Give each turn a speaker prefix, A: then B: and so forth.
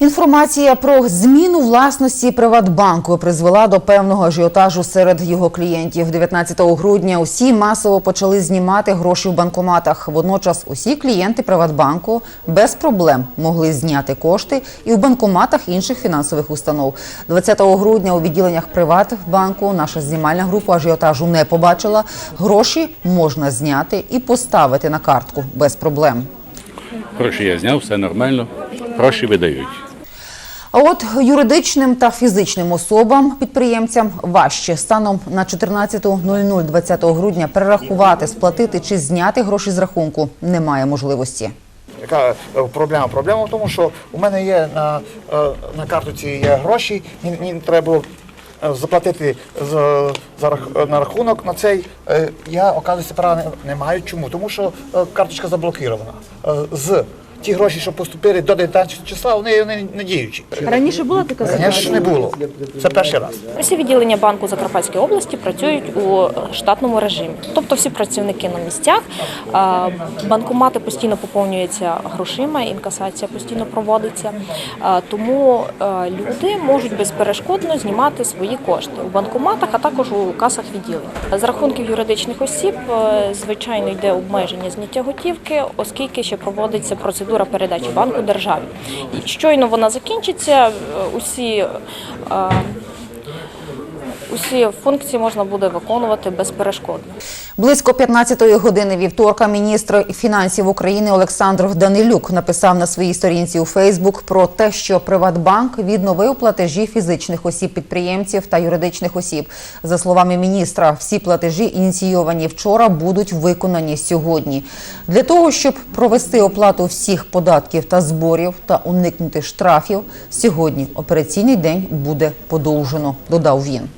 A: Інформація про зміну власності Приватбанку призвела до певного ажіотажу серед його клієнтів. 19 грудня усі масово почали знімати гроші в банкоматах. Водночас усі клієнти Приватбанку без проблем могли зняти кошти і в банкоматах інших фінансових установ. 20 грудня у відділеннях Приватбанку наша знімальна група ажіотажу не побачила. Гроші можна зняти і поставити на картку без проблем.
B: Гроші я зняв, все нормально. Гроші видають.
A: А от юридичним та фізичним особам підприємцям важче станом на 14.00 20 грудня перерахувати, сплатити чи зняти гроші з рахунку немає можливості.
C: Яка е, проблема? Проблема в тому, що у мене є на, е, на картоці є гроші, мені, треба е, заплатити за, рах- на рахунок на цей. Я, оказується, права не, не маю. Чому? Тому що карточка заблокирована. Е, З ті гроші, що поступили до 19 числа, вони, вони не діючі.
D: Раніше була така
C: Звісно, не було. Це перший раз.
E: Усі відділення банку Закарпатської області працюють у штатному режимі, тобто всі працівники на місцях. Банкомати постійно поповнюються грошима, інкасація постійно проводиться. Тому люди можуть безперешкодно знімати свої кошти у банкоматах, а також у касах відділень. З рахунків юридичних осіб, е, звичайно, йде обмеження зняття готівки, оскільки ще проводиться процедура передачі банку державі. Щойно вона закінчиться, е, усі. е, Усі функції можна буде виконувати безперешкодно.
A: Близько 15-ї години вівторка міністр фінансів України Олександр Данилюк написав на своїй сторінці у Фейсбук про те, що Приватбанк відновив платежі фізичних осіб підприємців та юридичних осіб. За словами міністра, всі платежі ініційовані вчора будуть виконані сьогодні. Для того щоб провести оплату всіх податків та зборів та уникнути штрафів, сьогодні операційний день буде подовжено. Додав він.